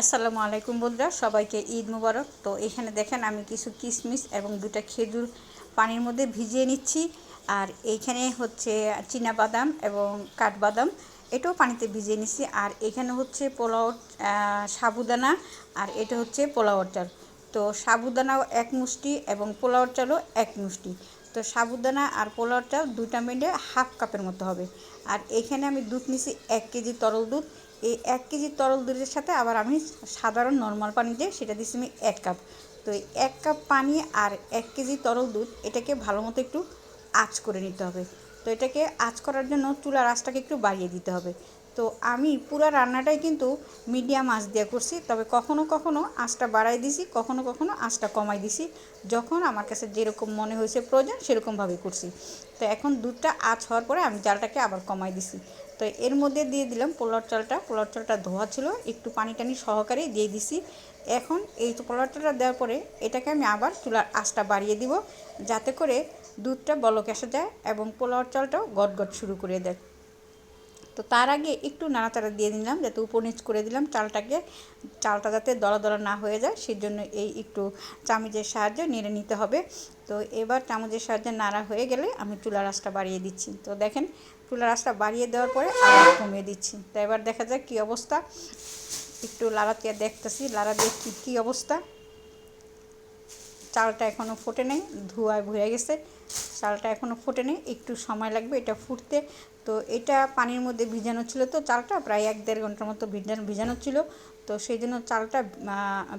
আসসালামু আলাইকুম বন্ধুরা, সবাইকে ঈদ মুবারক। তো এখানে দেখেন আমি কিছু কিশমিশ এবং দুটা খেজুর পানির মধ্যে ভিজিয়ে নিচ্ছি। আর এইখানে হচ্ছে বাদাম এবং কাঠবাদাম, এটাও পানিতে ভিজিয়ে নিচ্ছি। আর এখানে হচ্ছে পোলাও সাবুদানা আর এটা হচ্ছে পোলাওয়ার চাল তো সাবুদানাও এক মুষ্টি এবং পোলাওয়ার চালও এক মুষ্টি। তো সাবুদানা আর পোলাওটা দুটা মিলে হাফ কাপের মতো হবে। আর এখানে আমি দুধ নিছি এক কেজি তরল দুধ। এই এক কেজি তরল দুধের সাথে আবার আমি সাধারণ নর্মাল পানি দিয়ে সেটা দিচ্ছি আমি এক কাপ। তো এক কাপ পানি আর এক কেজি তরল দুধ এটাকে ভালো মতো একটু আঁচ করে নিতে হবে। তো এটাকে আঁচ করার জন্য চুলার আঁচটাকে একটু বাড়িয়ে দিতে হবে। তো আমি পুরো রান্নাটাই কিন্তু মিডিয়াম আঁচ দিয়ে করছি, তবে কখনো কখনো আঁচটা বাড়াই দিছি, কখনো কখনো আঁচটা কমাই দিছি। যখন আমার কাছে যেরকম মনে হয়েছে প্রয়োজন সেরকমভাবে করছি। তো এখন দুধটা আঁচ হওয়ার পরে আমি জালটাকে আবার কমাই দিছি। তো এর মধ্যে দিয়ে দিলাম পোলার চালটা। পোলার চালটা ধোয়া ছিল, একটু পানি টানি সহকারে দিয়ে দিছি। এখন এই পোলার চালটা দেওয়ার পরে এটাকে আমি আবার চুলার আঁচটা বাড়িয়ে দিব, যাতে করে দুধটা বলক আসা যায় এবং পোলার চালটাও গট গট শুরু করে দেয়। তো তার আগে একটু নাড়াচাড়া দিয়ে দিলাম যাতে উপর নিচ করে দিলাম চালটাকে। চালটা যাতে দলা দলা না হয়ে যায়, সেই জন্য এই একটু চামচের সাহায্যে নেড়ে নিতে হবে। তো এবার চামচের সাহায্যে নাড়া হয়ে গেলে আমি চুলা আঁচটা বাড়িয়ে দিচ্ছি। তো দেখেন, চুলা আঁচটা বাড়িয়ে দেওয়ার পরে আবার কমিয়ে দিচ্ছি। তো এবার দেখা যায় কী অবস্থা। একটু লাড়া দিয়ে দেখতেছি, লাড়া দিয়ে কী অবস্থা। চালটা এখনও ফোটে নেই ধোঁয়ায় ভরে গেছে। চালটা এখনও ফোটে নেই, একটু সময় লাগবে এটা ফুটতে। তো এটা পানির মধ্যে ভিজানো ছিল তো চালটা, প্রায় এক দেড় ঘণ্টার মতো ভিজানো ভিজানো ছিল। তো সেই জন্য চালটা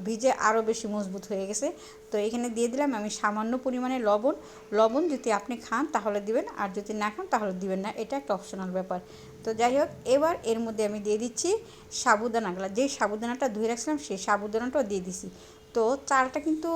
ভিজে আরও বেশি মজবুত হয়ে গেছে। তো এখানে দিয়ে দিলাম আমি সামান্য পরিমাণে লবণ। লবণ যদি আপনি খান তাহলে দিবেন, আর যদি না খান তাহলে দিবেন না। এটা একটা অপশনাল ব্যাপার। তো যাই হোক, এবার এর মধ্যে আমি দিয়ে দিচ্ছি সাবুদানাগুলো যেই সাবুদানাটা ধুয়ে রাখছিলাম, সেই সাবুদানাটাও দিয়ে দিছি। তো চালটা কিন্তু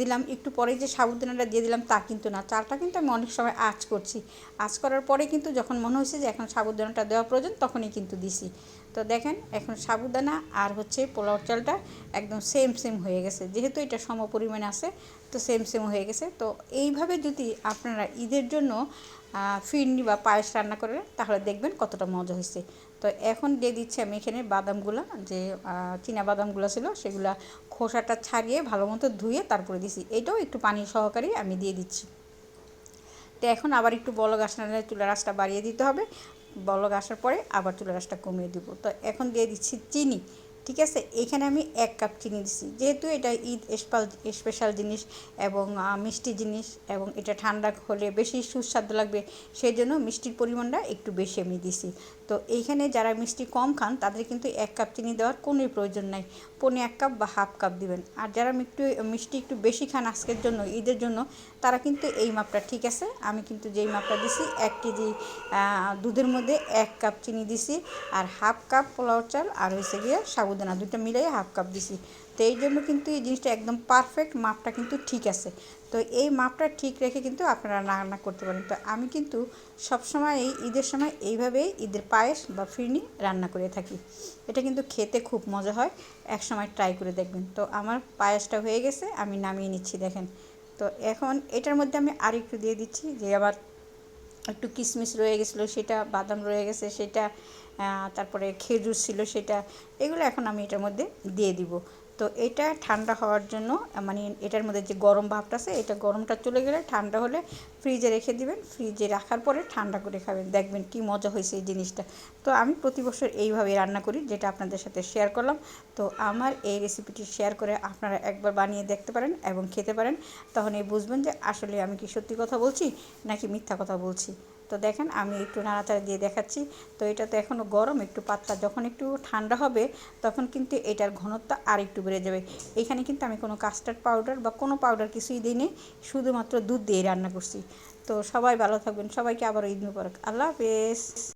দিলাম, একটু পরে যে সাবুদানাটা দিয়ে দিলাম তা কিন্তু না। চালটা কিন্তু আমি অনেক সময় আঁচ করছি। আঁচ করার পরে কিন্তু যখন মনে হয়েছে যে এখন সাবুদানাটা দেওয়া প্রয়োজন, তখনই কিন্তু দিছি। তো দেখেন, এখন সাবুদানা আর হচ্ছে পোলাও চালটা একদম সেম সেম হয়ে গেছে। যেহেতু এটা সম পরিমাণে আছে, তো সেম সেম হয়ে গেছে। তো এইভাবে যদি আপনারা ঈদের জন্য ফিরনি বা পায়েস রান্না করেন, তাহলে দেখবেন কতটা মজা হয়েছে। তো এখন দিয়ে দিচ্ছি আমি এখানে বাদামগুলো, যে চীনা বাদামগুলো ছিল, সেগুলো খোসাটা ছাড়িয়ে ভালো মতো ধুয়ে তারপরে দিছি। এটাও একটু পানি সহকারে আমি দিয়ে দিচ্ছি। তো এখন আবার একটু বলক আসানোর চুলা রাসটা বাড়িয়ে দিতে হবে। বলক আসার পরে আবার চুলা রাসটা কমিয়ে দিব। তো এখন দিয়ে দিচ্ছি চিনি। ঠিক আছে? এখানে আমি এক কাপ চিনি দিচ্ছি যেহেতু এটা ঈদ স্পাল স্পেশাল জিনিস এবং মিষ্টি জিনিস এবং এটা ঠান্ডা হলে বেশি সুস্বাদু লাগবে সেই জন্য মিষ্টির পরিমাণটা একটু বেশি আমি দিছি। তো এইখানে যারা মিষ্টি কম খান, তাদের কিন্তু এক কাপ চিনি দেওয়ার কোনোই প্রয়োজন নাই। পনে এক কাপ বা হাফ কাপ দিবেন। আর যারা একটু মিষ্টি একটু বেশি খান আজকের জন্য, ঈদের জন্য, তারা কিন্তু এই মাপটা ঠিক আছে। আমি কিন্তু যেই মাপটা দিছি, এক কেজি দুধের মধ্যে এক কাপ চিনি দিছি, আর হাফ কাপ পোলাও চাল, আর হয়েছে গিয়ে সাবুদানা দুটো মিলাই হাফ কাপ দিছি। তো এই জন্য কিন্তু এই জিনিসটা একদম পারফেক্ট মাপটা কিন্তু ঠিক আছে। তো এই মাপটা ঠিক রেখে কিন্তু আপনারা রান্না করতে পারেন। তো আমি কিন্তু সবসময় এই ঈদের সময় এইভাবেই ঈদের পায়েস বা ফিরনি রান্না করে থাকি। এটা কিন্তু খেতে খুব মজা হয় এক সময় ট্রাই করে দেখবেন। তো আমার পায়েসটা হয়ে গেছে, আমি নামিয়ে নিচ্ছি, দেখেন। তো এখন এটার মধ্যে আমি আর একটু দিয়ে দিচ্ছি, যে আবার একটু কিশমিশ রয়ে গেছিল, সেটা বাদাম রয়ে গেছে, সেটা তারপরে খেজুর ছিল, সেটা, এগুলো এখন আমি এটার মধ্যে দিয়ে দিব। তো এটা ঠান্ডা হওয়ার জন্য মানে এটার মধ্যে যে গরম ভাবটা আছে, এটা গরমটা চলে গেলে ঠান্ডা হলে ফ্রিজে রেখে দিবেন। ফ্রিজে রাখার পরে ঠান্ডা করে খাবেন। দেখবেন কি মজা হয়েছে এই জিনিসটা। তো আমি প্রতি বছর এইভাবে রান্না করি, যেটা আপনাদের সাথে শেয়ার করলাম। তো আমার এই রেসিপিটি শেয়ার করে আপনারা একবার বানিয়ে দেখতে পারেন এবং খেতে পারেন। তখন এই বুঝবেন যে আসলে আমি কি সত্যি কথা বলছি নাকি মিথ্যা কথা বলছি। তো দেখেন, আমি একটু নাড়াচাড়া দিয়ে দেখাচ্ছি। তো এটা তো এখনও গরম, একটু পাতলা। যখন একটু ঠান্ডা হবে, তখন কিন্তু এটার ঘনত্ব আর একটু বেড়ে যাবে। এখানে কিন্তু আমি কোনো কাস্টার্ড পাউডার বা কোনো পাউডার কিছুই দিইনি, শুধুমাত্র দুধ দিয়ে রান্না করছি। তো সবাই ভালো থাকবেন। সবাইকে আবার ঈদ মুবারক। আল্লাহ হাফেজ।